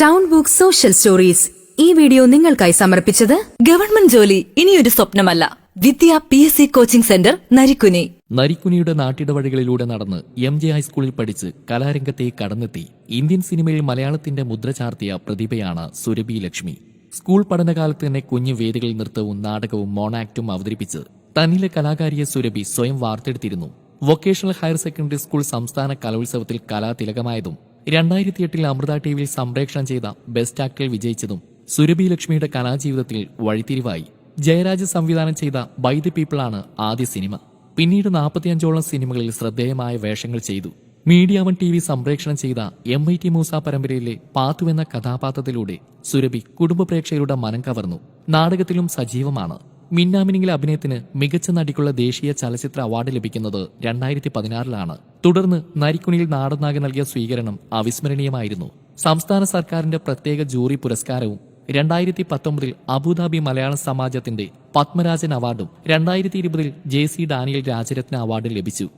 Town book social stories ഈ video നിങ്ങൾക്കായി സമർപ്പിച്ചത് ഗവൺമെന്റ് ജോലി ഇനിയൊരു സ്വപ്നമല്ല. Vidya P S C coaching centre Narikkuni. നരിക്കുനിയുടെ നാട്ടിടവഴികളിലൂടെ നടന്ന് എം ജെ ഹൈസ്കൂളിൽ പഠിച്ച് കലാരംഗത്തെ കടന്നെത്തി. ഇന്ത്യൻ സിനിമയിൽ മലയാളത്തിന്റെ മുദ്ര ചാർത്തിയ പ്രതിഭയാണ് സുരഭി ലക്ഷ്മി. സ്കൂൾ പഠനകാലത്ത് തന്നെ കുഞ്ഞു വേദികളിൽ നൃത്തവും നാടകവും മോണാക്റ്റും അവതരിപ്പിച്ച് തന്നിലെ കലാകാരിയെ സുരഭി സ്വയം വാർത്തെടുത്തിരുന്നു. വൊക്കേഷണൽ ഹയർ സെക്കൻഡറി സ്കൂൾ സംസ്ഥാന കലോത്സവത്തിൽ കലാതിലകമായതും രണ്ടായിരത്തി എട്ടിൽ അമൃത ടി വിയിൽ സംപ്രേക്ഷണം ചെയ്ത ബെസ്റ്റ് ആക്ടറിൽ വിജയിച്ചതും സുരഭി ലക്ഷ്മിയുടെ കലാജീവിതത്തിൽ വഴിത്തിരിവായി. ജയരാജ് സംവിധാനം ചെയ്ത ബൈ ദി പീപ്പിൾ ആണ് ആദ്യ സിനിമ. പിന്നീട് നാൽപ്പത്തിയഞ്ചോളം സിനിമകളിൽ ശ്രദ്ധേയമായ വേഷങ്ങൾ ചെയ്തു. മീഡിയ വൺ ടി വി സംപ്രേഷണം ചെയ്ത എം ഐ ടി മൂസ പരമ്പരയിലെ പാത്തു എന്ന കഥാപാത്രത്തിലൂടെ സുരഭി കുടുംബ പ്രേക്ഷകരുടെ മനം കവർന്നു. നാടകത്തിലും സജീവമാണ്. മിന്നാമിനിങ്ങിലെ അഭിനയത്തിന് മികച്ച നടിക്കുള്ള ദേശീയ ചലച്ചിത്ര അവാർഡ് ലഭിക്കുന്നത് രണ്ടായിരത്തി പതിനാറിലാണ് തുടർന്ന് നരിക്കുണിയിൽ നാടനാകെ നൽകിയ സ്വീകരണം അവിസ്മരണീയമായിരുന്നു. സംസ്ഥാന സർക്കാരിന്റെ പ്രത്യേക ജൂറി പുരസ്കാരവും രണ്ടായിരത്തി പത്തൊമ്പതിൽ അബുദാബി മലയാള സമാജത്തിന്റെ പത്മരാജൻ അവാർഡും രണ്ടായിരത്തി ഇരുപതിൽ ജെ സി ഡാനിയൽ രാജരത്ന അവാർഡും ലഭിച്ചു.